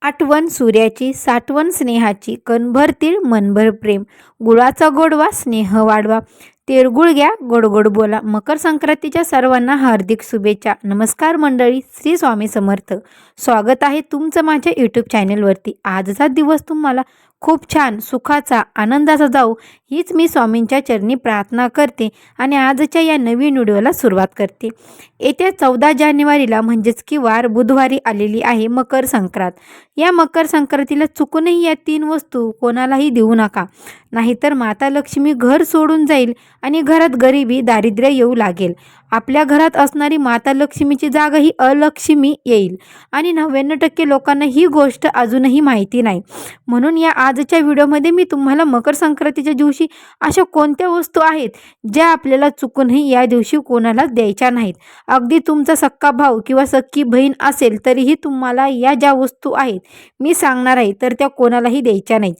आठवण सूर्याची साठवण स्नेहाची कणभर तीळ मनभर प्रेम. गुळाचा गोडवा स्नेह वाढवा. तिळगुळ घ्या गोडगोड बोला. मकर संक्रांतीच्या सर्वांना हार्दिक शुभेच्छा. नमस्कार मंडळी श्री स्वामी समर्थ. स्वागत आहे तुमचं माझ्या यूट्यूब चॅनलवरती आजचा दिवस तुम्हाला खूप छान सुखाचा आनंदाचा जाऊ हीच मी स्वामींच्या चरणी प्रार्थना करते आणि आजच्या या नवीन व्हिडिओला सुरुवात करते. येत्या चौदा जानेवारीला म्हणजेच की वार बुधवारी आलेली आहे मकर संक्रांत. या मकर संक्रांतीला चुकूनही या तीन वस्तू कोणालाही देऊ नका. नाहीतर माता लक्ष्मी घर सोडून जाईल आणि घरात गरिबी दारिद्र्य येऊ लागेल. आपल्या घरात असणारी माता लक्ष्मीची जागा ही अलक्ष्मी येईल. आणि नव्याण्णव टक्के लोकांना ही गोष्ट अजूनही माहिती नाही. म्हणून या आजच्या व्हिडिओमध्ये मी तुम्हाला मकर संक्रांतीच्या दिवशी अशा कोणत्या वस्तू आहेत ज्या आपल्याला चुकूनही या दिवशी कोणालाच द्यायच्या नाहीत? अगदी तुमचा सक्का भाऊ किंवा सक्की बहीण असेल तरीही तुम्हाला या ज्या वस्तू आहेत मी सांगणार आहे तर त्या कोणालाही द्यायच्या नाहीत.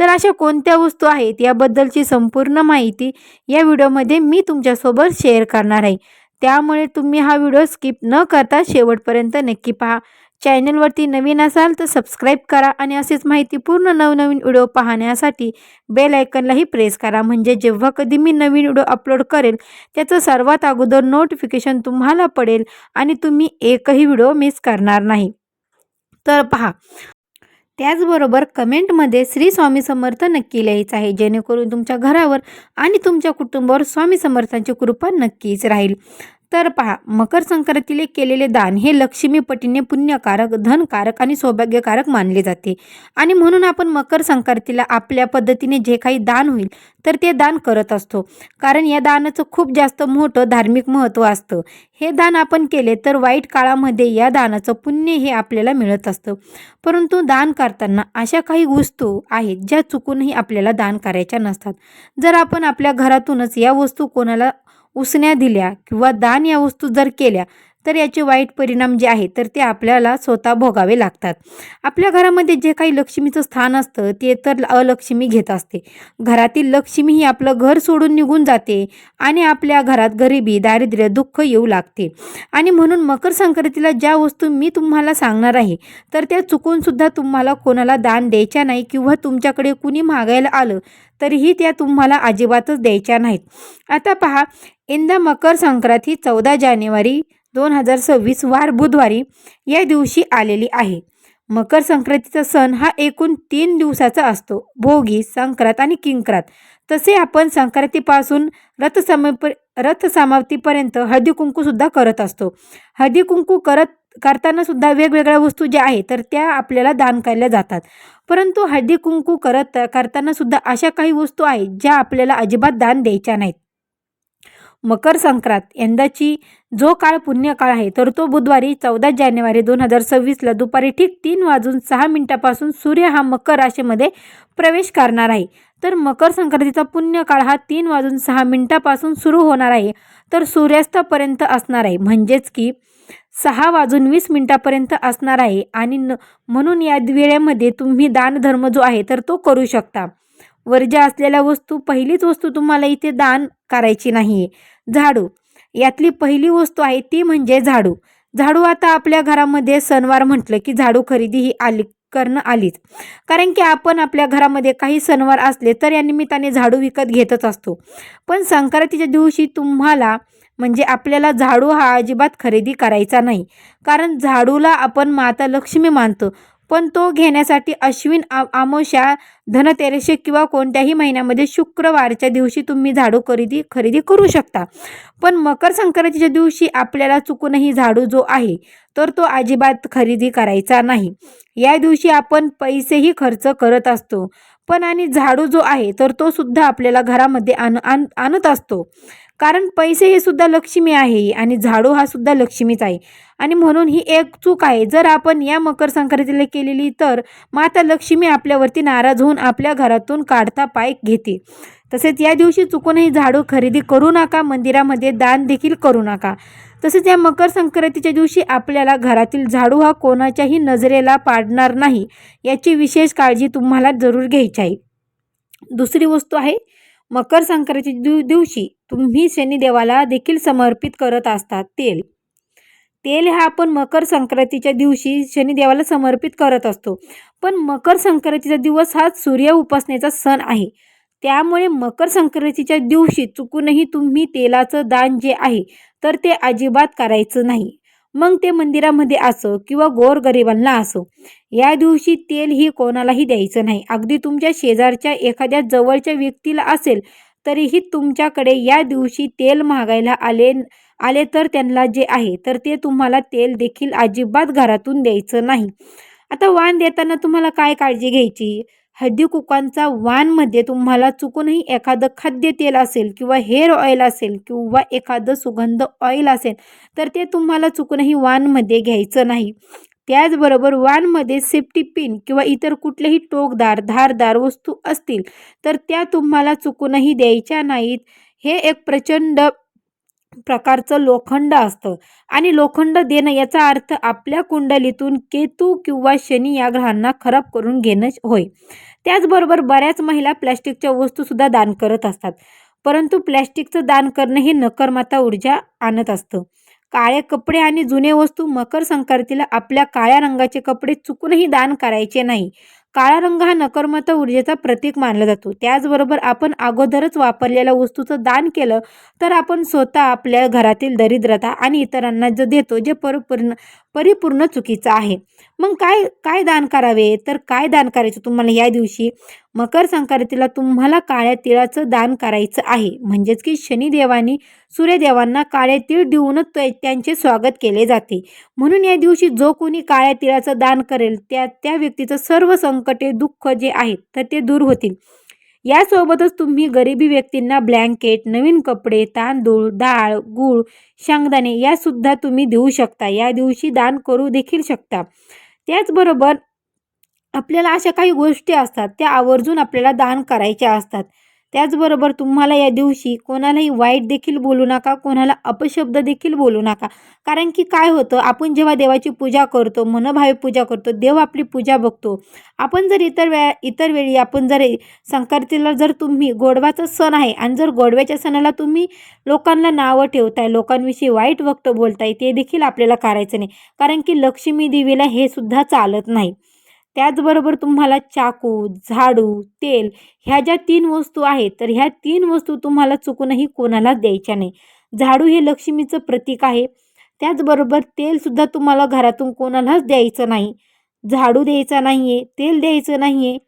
तर अशा कोणत्या वस्तू आहेत याबद्दलची संपूर्ण माहिती या व्हिडिओमध्ये मी तुमच्यासोबत शेअर करणार आहे. त्यामुळे तुम्ही हा व्हिडिओ स्किप न करता शेवटपर्यंत नक्की पहा. चॅनलवरती नवीन असाल तर सबस्क्राईब करा आणि असेच माहिती पूर्ण नवनवीन व्हिडिओ पाहण्यासाठी बेल आयकनलाही प्रेस करा. म्हणजे जेव्हा कधी मी नवीन व्हिडिओ अपलोड करेल त्याचं सर्वात अगोदर नोटिफिकेशन तुम्हाला पडेल आणि तुम्ही एकही व्हिडिओ मिस करणार नाही. तर पहा त्याचबरोबर कमेंटमध्ये श्री स्वामी समर्थ नक्की लिहायचं आहे. जेणेकरून तुमच्या घरावर आणि तुमच्या कुटुंबावर स्वामी समर्थांची कृपा नक्कीच राहील. तर पहा मकर संक्रांतीले केलेले दान हे लक्ष्मीपटीने पुण्यकारक धनकारक आणि सौभाग्यकारक मानले जाते. आणि म्हणून आपण मकर संक्रांतीला आपल्या पद्धतीने जे काही दान होईल तर ते दान करत असतो. कारण या दानाचं खूप जास्त मोठं धार्मिक महत्त्व असतं. हे दान आपण केले तर वाईट काळामध्ये या दानाचं पुण्य हे आपल्याला मिळत असतं. परंतु दान करताना अशा काही वस्तू आहेत ज्या चुकूनही आपल्याला दान करायच्या नसतात. जर आपण आपल्या घरातूनच या वस्तू कोणाला उसण्या दिल्या किंवा दान या वस्तू जर केल्या तर याचे वाईट परिणाम जे आहेत तर ते आपल्याला स्वतः भोगावे लागतात. आपल्या घरामध्ये जे काही लक्ष्मीचं स्थान असतं ते तर अलक्ष्मी घेत असते. घरातील लक्ष्मी ही आपलं घर सोडून निघून जाते आणि आपल्या घरात गरिबी दारिद्र्य दुःख येऊ लागते. आणि म्हणून मकर संक्रांतीला ज्या वस्तू मी तुम्हाला सांगणार आहे तर त्या चुकूनसुद्धा तुम्हाला कोणाला दान द्यायच्या नाही किंवा तुमच्याकडे कुणी मागायला आलं तरीही त्या तुम्हाला अजिबातच द्यायच्या नाहीत. आता पहा यंदा मकर संक्रांत ही चौदा जानेवारी दोन हजार सव्वीस वार बुधवारी या दिवशी आलेली आहे. मकर संक्रांतीचा सण हा एकूण तीन दिवसाचा असतो. भोगी संक्रांत आणि किंक्रात. तसे आपण संक्रांतीपासून रथसमाप रथसमाप्तीपर्यंत हळदी कुंकूसुद्धा करत असतो. हळदी कुंकू करत करताना सुद्धा वेगवेगळ्या वस्तू ज्या आहेत तर त्या आपल्याला दान केल्या जातात. परंतु हळदी कुंकू करत करताना सुद्धा अशा काही वस्तू आहेत ज्या आपल्याला अजिबात दान द्यायच्या नाहीत. मकर संक्रांत. यंदाची जो काळ पुण्यकाळ आहे तर तो बुधवारी चौदा जानेवारी दोन हजार सव्वीसला दुपारी ठीक तीन वाजून सहा मिनिटापासून सूर्य हा मकर राशीमध्ये प्रवेश करणार आहे. तर मकर संक्रांतीचा पुण्यकाळ हा तीन वाजून सहा मिनिटापासून सुरू होणार आहे तर सूर्यास्तापर्यंत असणार आहे. म्हणजेच की सहा वाजून वीस मिनिटापर्यंत असणार आहे आणि न म्हणून या वेळेमध्ये तुम्ही दानधर्म जो आहे तर तो करू शकता. वर्ज्य असलेल्या वस्तू पहिलीच वस्तू तुम्हाला इथे दान करायची नाही आहे झाडू. यातली पहिली वस्तू आहे ती म्हणजे झाडू. झाडू आता आपल्या घरामध्ये सणवार म्हटलं की झाडू खरेदी ही आली करणं आलीच. कारण की आपण आपल्या घरामध्ये काही सणवार असले तर या निमित्ताने झाडू विकत घेतच असतो. पण संक्रांतीच्या दिवशी तुम्हाला म्हणजे आपल्याला झाडू हा अजिबात खरेदी करायचा नाही. कारण झाडूला आपण माता लक्ष्मी मानतो. पण तो घेण्यासाठी अश्विन आ आमोशा धनतेरसे किंवा कोणत्याही महिन्यामध्ये शुक्रवारच्या दिवशी तुम्ही झाडू खरेदी खरेदी करू शकता. पण मकर संक्रांतीच्या दिवशी आपल्याला चुकूनही झाडू जो आहे तर तो अजिबात खरेदी करायचा नाही. या दिवशी आपण पैसेही खर्च करत असतो. पण आणि झाडू जो आहे तर तो सुद्धा आपल्याला घरामध्ये आण आण आणत असतो. कारण पैसे हे सुद्धा लक्ष्मी आहे आणि झाडू हा सुद्धा लक्ष्मीच आहे. आणि म्हणून ही एक चूक आहे. जर आपण या मकर संक्रांतीला केलेली तर माता लक्ष्मी आपल्यावरती नाराज होऊन आपल्या घरातून काढता पाय घेते. तसेच या दिवशी चुकूनही झाडू खरेदी करू नका मंदिरामध्ये दान देखील करू नका. तसेच या मकर संक्रांतीच्या दिवशी आपल्याला घरातील झाडू हा कोणाच्याही नजरेला पाडणार नाही याची विशेष काळजी तुम्हाला जरूर घ्यायची आहे. दुसरी वस्तू आहे मकर संक्रांती दिव दिवशी तुम्ही शनिदेवाला देखील समर्पित करत असतात तेल. तेल हा आपण मकर संक्रांतीच्या दिवशी शनिदेवाला समर्पित करत असतो. पण मकर संक्रांतीचा दिवस हा सूर्य उपासनेचा सण आहे. त्यामुळे मकर संक्रांतीच्या दिवशी चुकूनही तुम्ही तेलाचं दान जे आहे तर ते अजिबात करायचं नाही. मग ते मंदिरामध्ये असो किंवा गोरगरिबांना असो या दिवशी तेल ही कोणालाही द्यायचं नाही. अगदी तुमच्या शेजारच्या एखाद्या जवळच्या व्यक्तीला असेल तरीही तुमच्याकडे या दिवशी तेल मागायला आले आले तर त्यांना जे आहे तर ते तुम्हाला तेल देखील अजिबात घरातून द्यायचं नाही. आता वाण देताना तुम्हाला काय काळजी घ्यायची? हळदी कुकांचा तुम्हाला चुकूनही एखादं खाद्यतेल असेल किंवा हेअर ऑइल असेल किंवा एखादं सुगंध ऑइल असेल तर ते तुम्हाला चुकूनही वानमध्ये घ्यायचं नाही. त्याचबरोबर वानमध्ये सेफ्टी पिन किंवा इतर कुठलेही टोकदार धारदार वस्तू असतील तर त्या तुम्हाला चुकूनही द्यायच्या नाहीत. हे एक प्रचंड प्रकारचं लोखंड असतं. आणि लोखंड देणं याचा अर्थ आपल्या कुंडलीतून केतू किंवा शनी या ग्रहांना खराब करून घेणं होय. त्याचबरोबर बऱ्याच महिला प्लॅस्टिकच्या वस्तूसुद्धा दान करत असतात. परंतु प्लॅस्टिकचं दान करणं हे नकरमाता ऊर्जा आणत असतं. काळे कपडे आणि जुने वस्तू मकर संक्रांतीला आपल्या काळ्या रंगाचे कपडे चुकूनही दान करायचे नाही. काळा रंग हा नकर्मत ऊर्जेचा प्रतीक मानला जातो. त्याचबरोबर आपण अगोदरच वापरलेल्या वस्तूचं दान केलं तर आपण स्वतः आपल्या घरातील दरिद्रता आणि इतरांना जे देतो जे परिपूर्ण परिपूर्ण चुकीचं आहे. मग काय काय दान करावे? तर काय दान करायचं तुम्हाला या दिवशी? मकर संक्रांतीला तुम्हाला काळ्या तिळाचं दान करायचं आहे. म्हणजेच की शनिदेवानी सूर्यदेवांना काळे तीळ देऊनच त्यांचे स्वागत केले जाते. म्हणून या दिवशी जो कोणी काळ्या तिळाचं दान करेल त्या त्या व्यक्तीचं सर्व संकटे दुःख जे आहेत तर ते दूर होतील. यासोबतच तुम्ही गरिबी व्यक्तींना ब्लँकेट नवीन कपडे तांदूळ डाळ गूळ शेंगदाणे यासुद्धा तुम्ही देऊ शकता. या दिवशी दान करू देखील शकता. त्याचबरोबर आपल्याला अशा काही गोष्टी असतात त्या आवर्जून आपल्याला दान करायच्या असतात. त्याचबरोबर तुम्हाला या दिवशी कोणालाही वाईट देखील बोलू नका कोणाला अपशब्द देखील बोलू नका. कारण की काय होतं आपण जेव्हा देवाची पूजा करतो मनभावे पूजा करतो देव आपली पूजा बघतो. आपण जर इतर वेळा इतर वेळी आपण जर संक्रांतीला जर तुम्ही गोडवाचा सण आहे आणि जर गोडव्याच्या सणाला तुम्ही लोकांना नावं ठेवताय लोकांविषयी वाईट वक्त बोलताय ते देखील आपल्याला करायचं नाही. कारण की लक्ष्मी देवीला हे सुद्धा चालत नाही. त्याचबरोबर तुम्हाला चाकू झाडू तेल ह्या ज्या तीन वस्तू आहेत तर ह्या तीन वस्तू तुम्हाला चुकूनही कोणालाच द्यायच्या नाही. झाडू हे लक्ष्मीचं प्रतीक आहे. त्याचबरोबर तेलसुद्धा तुम्हाला घरातून कोणालाच द्यायचं नाही. झाडू द्यायचा नाही आहे तेल द्यायचं नाही आहे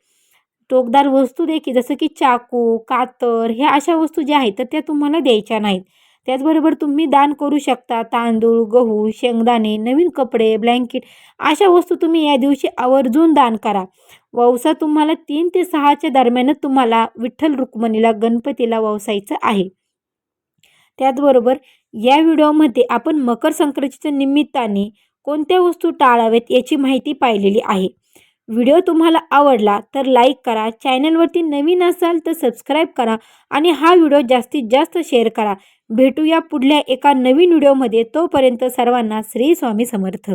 टोकदार वस्तू देखील जसं की चाकू कातर ह्या अशा वस्तू ज्या आहेत तर त्या तुम्हाला द्यायच्या नाहीत. त्याचबरोबर तुम्ही दान करू शकता. तांदूळ गहू शेंगदाणे नवीन कपडे ब्लँकेट अशा वस्तू तुम्ही या दिवशी आवर्जून दान करा. ववसा तुम्हाला तीन ते सहाच्या दरम्यानच तुम्हाला विठ्ठल रुक्मणीला गणपतीला ववसायचं आहे. त्याचबरोबर या व्हिडिओमध्ये आपण मकर संक्रांतीच्या निमित्ताने कोणत्या वस्तू टाळाव्यात याची माहिती पाहिलेली आहे. व्हिडिओ तुम्हाला आवडला तर लाईक करा चॅनलवरती नवीन असाल तर सबस्क्राईब करा आणि हा व्हिडिओ जास्तीत जास्त शेअर करा. भेटूया पुढल्या एका नवीन व्हिडिओमध्ये. तोपर्यंत सर्वांना श्री स्वामी समर्थ.